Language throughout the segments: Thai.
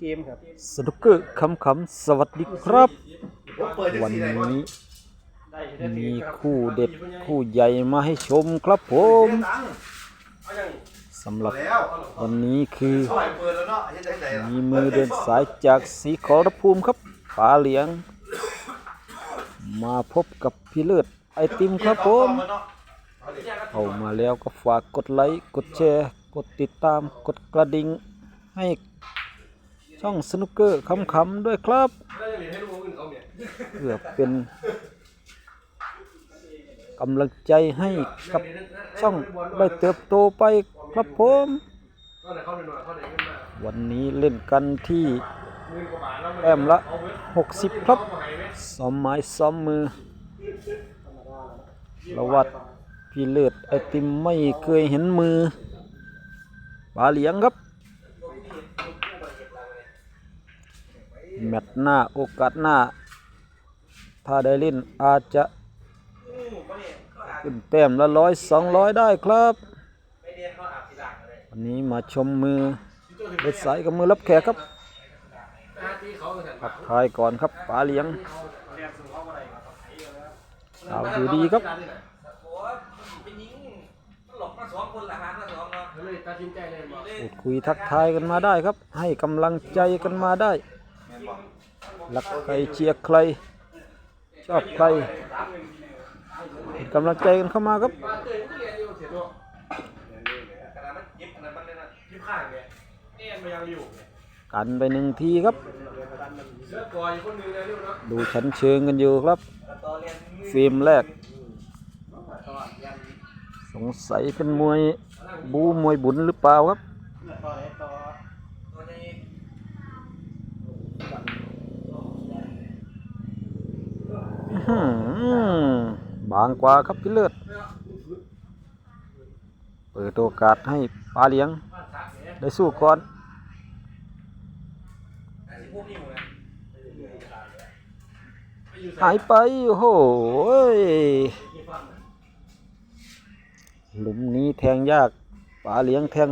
เกมครับสนุกเกอร์คำคำๆสวัสดีครับ วันนี้มีคู่เด็ดคู่ใหญ่มาให้ชมครับผมสำหรับวันนี้คือมีมือเดินสายจากสีขอรภูมิครับป๋าเหลียง มาพบกับพี่เลิศไอติมครับผมเข้ามาแล้วก็ฝากกดไลค์ กดแชร์ กดติดตาม กดกระดิ่งให้ ช่องสนุกเกอร์คำๆด้วยครับเพื่อเป็นกำลังใจให้กับช่องได้เติบโตไปครับผม วันนี้เล่นกันที่แต้มละ 60 ครับซ้อมไม้ซ้อมมือระวัดพี่เลือดไอติมไม่เคยเห็นมือปลาเหลียงครับ แมตช์หน้าโอกาสหน้า ถ้าได้เล่นอาจจะขึ้นแต้มละร้อยสองร้อยได้ครับวันนี้มาชมมือเล็ดสายกับมือรับแขกครับทักทายก่อนครับป๋าเลี้ยงเอาอยู่ดีครับพูดคุยทักทายกันมาได้ครับ ให้กำลังใจกันมาได้ รักใครเชียร์ใคร ชอบใครกำลังใจกันเข้ามาครับกันไปหนึ่งทีครับ ดูชั้นเชิงกันอยู่ครับ ฟิล์มแรก สงสัยเป็นมวยบูมวยบุญหรือเปล่าครับ อื้อหือ บางกว่าครับพี่เลิศเปิดโอกาสให้ปลาเลี้ยง ได้สู้ก่อนหายไป โอ้โหหลุมนี้แทงยากปลาเลี้ยงแทง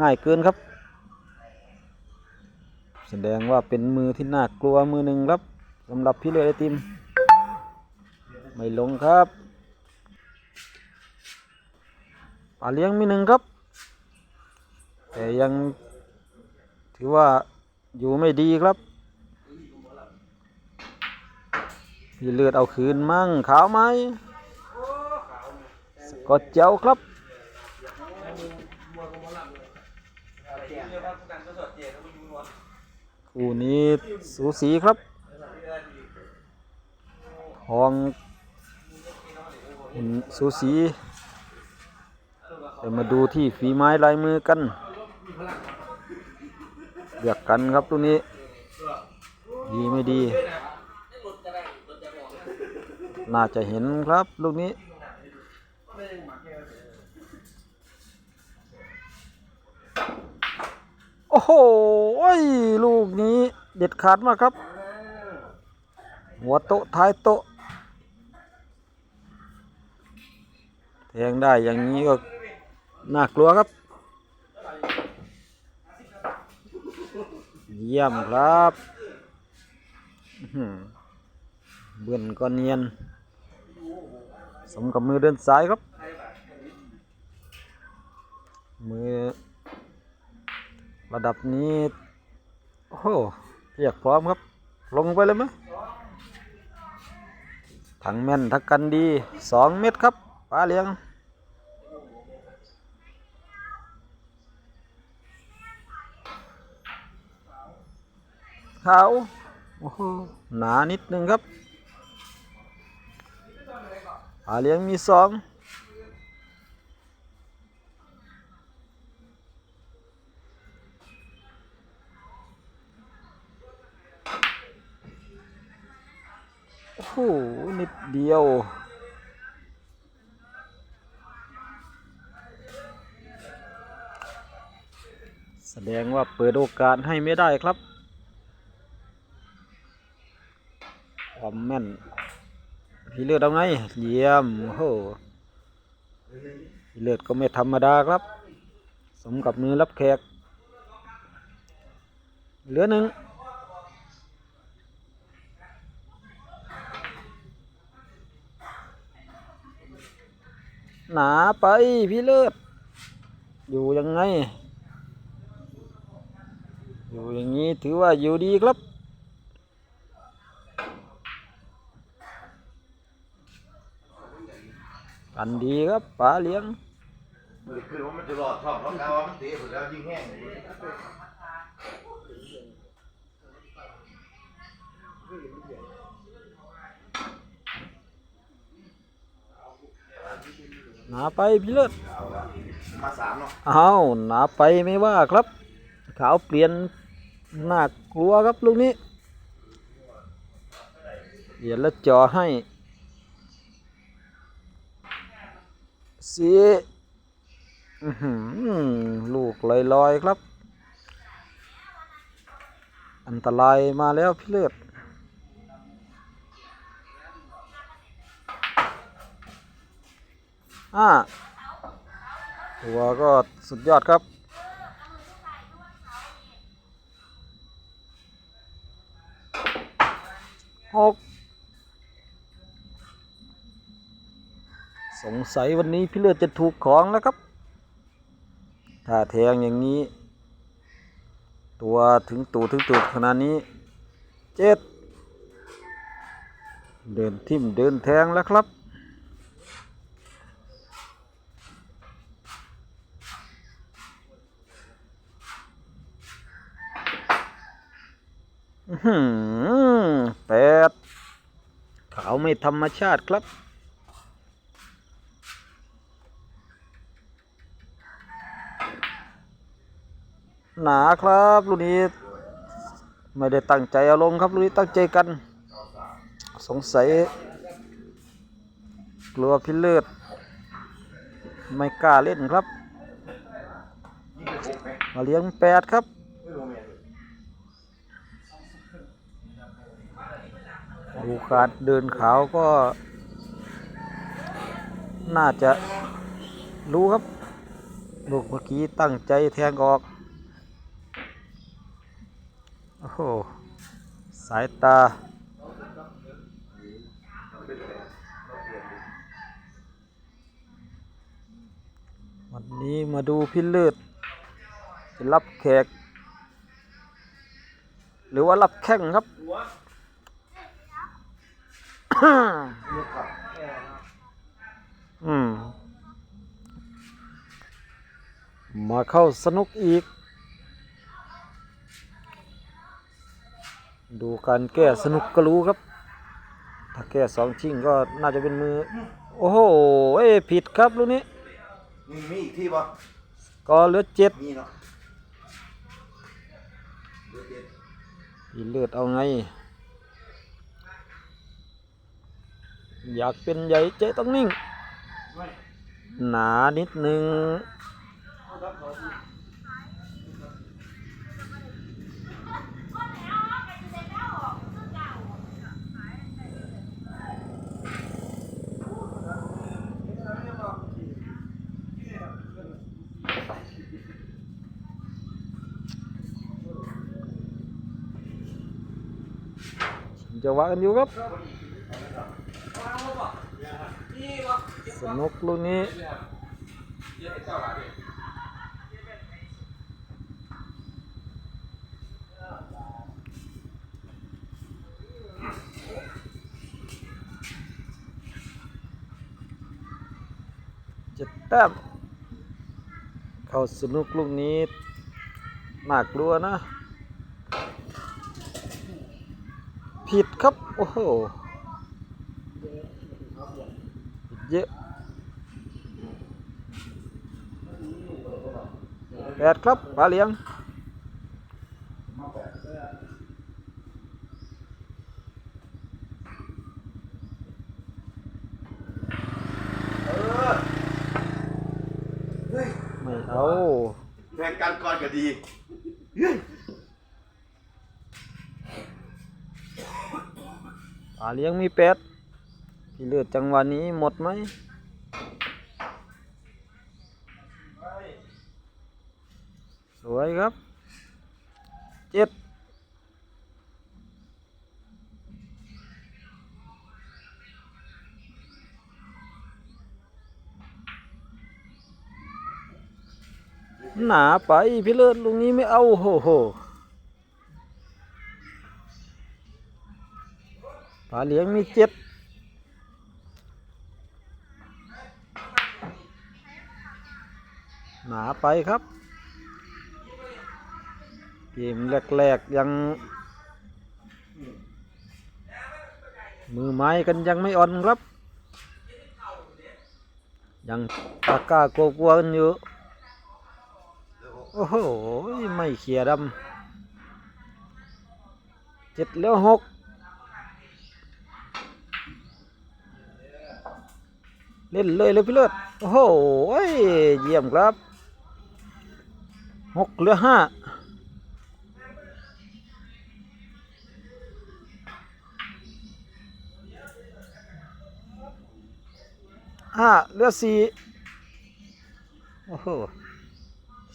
ง่ายเกินครับ แสดงว่าเป็นมือที่น่ากลัวมือหนึ่งครับ สำหรับพี่เลยไอติม ไม่ลงครับปลาเลี้ยงมีหนึ่งครับ แต่ยังถือว่าอยู่ไม่ดีครับ พี่เลือดเอาคืนมั่งขาวไหมสกอตเจ้าครับคู่นี้สูสีครับ ทองสูสีเดี๋ยวมาดูที่ฝีไม้ลายมือกันเลือกกันครับตัวนี้ ดีไม่ดี น่าจะเห็นครับลูกนี้โอ้โหลูกนี้เด็ดขาดมากครับ หัวโตท้ายโต แทงได้อย่างนี้ก็น่ากลัวครับ เยี่ยมครับอื้อหือเบื่อนก็เนียน สมกับมือเดินสายครับ มือ ระดับนี้ โอ้โหเรียกพร้อมครับ ลงไปเลยไหมถังแม่นทักกันดีสองเม็ดครับปลาเลี้ยง ขาวโอ้โหหนานิดนึงครับปลาเลี้ยงมีสองโอ้โหนิดเดียวแสดงว่าเปิดโอกาสให้ไม่ได้ครับ ความ แม่นพี่เลือดเอาไง เยี่ยมโอ้โหพี่เลือดก็ไม่ธรรมดาครับ สมกับมือรับแขก เหลือหนึ่งหนาไปพี่เลิศอยู่ยังไง อยู่อย่างนี้ถือว่าอยู่ดีครับ กันดีครับป๋าเลี้ยงคือว่ามันจะรอดชอบเพราะว่ามันเตะสุดแล้วยิ่งแห้งหนาไปพี่เลิศมาสามเนาะเอาหนาไปไม่ว่าครับ ขาวเปลี่ยนหน่ากลัวครับลูกนี้เดี๋ยวแล้วจ่อให้ สีอื้อหือลูกลอยๆครับ อันตรายมาแล้วพี่เลิศอ่าตัวก็สุดยอดครับหก สงสัยวันนี้พี่เลือดจะถูกของแล้วครับ ถ้าแทงอย่างนี้ ตัวถึงตูถึงตูดขนาดนี้เจ็ดเดินทิ่มเดินแทงแล้วครับอื้อหือแปดขาวไม่ธรรมชาติครับ หนาครับลูกนี้ ไม่ได้ตั้งใจเอาลงครับลูกนี้ตั้งใจกัน สงสัยกลัวพิเลือดไม่กล้าเล่นครับมาเลี้ยงแปดครับดูการเดินขาวก็ น่าจะรู้ครับ ลูกเมื่อกี้ตั้งใจแทงออก โอ้โห สายตา วันนี้มาดูพี่เลือดจะรับแขก หรือว่ารับแข้งครับ อืม มาเข้าสนุกอีก ดูการแก้สนุกก็รู้ครับ ถ้าแก้สองชิงก็น่าจะเป็นมือ โอ้โหเอ้ยผิดครับลูกนี้มีมีอีกที่ป่ะก็เหลือเจ็ดมีเนาะเดี๋ยวเดี๋ยวพี่เลือดเอาไง อยากเป็นใหญ่ใจต้องนิ่ง หนานิดนึง จะว่ากันอยู่ครับ สนุกลูกนี้เจ็ดแต้มเข้าสนุกลูกนี้น่ากลัวนะ ผิดครับ โอ้โหผิดเยอะแปดครับปลาเลี้ยงเออเฮ้ยไม่เอาแทงกันก่อนก็ดี ป่าเลี้ยงมีแปดพี่เลือดจังหวะนนี้หมดไหมสวยครับเจ็ดหนาไปพี่เลือดลุงนี้ไม่เอาโหโหาเหลียงมีเจ็ดหนาไปครับ เกมแรกๆยัง มือไม้กันยังไม่อ่อนครับ ยังตาก้ากลัวๆกันอยู่ โอ้โห ไม่เขียดำเจ็ดแล้วหก เล่นเลยเลยพี่เลิศโอ้โหเยี่ยมครับหกเหลือห้าห้าเหลือสี่โอ้โห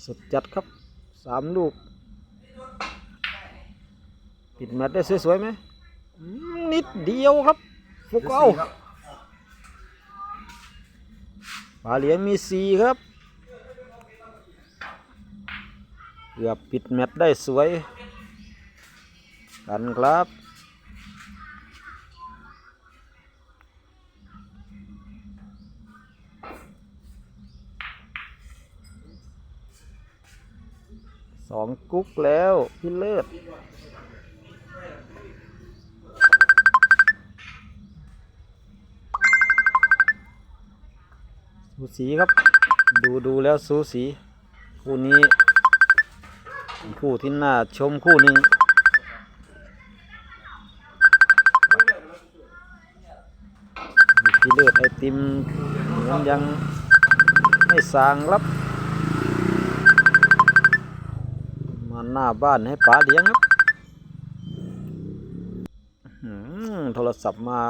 สุดจัดครับสามลูก ปิดแมตช์ได้สวยๆไหมอืมนิดเดียวครับฟุกเอา ปลาเหลียงมีสีครับ เกือบปิดแมตได้สวย กันครับสองกุ๊กแล้วพี่เลิศ สูสีครับ ดูดูแล้วสูสีคู่นี้คู่ที่น่าชมคู่หนึ่งพี่เลิศไอติมยังยังไม่สางรับมาหน้าบ้านให้ป๋าเลี้ยงครับโทรศัพท์มา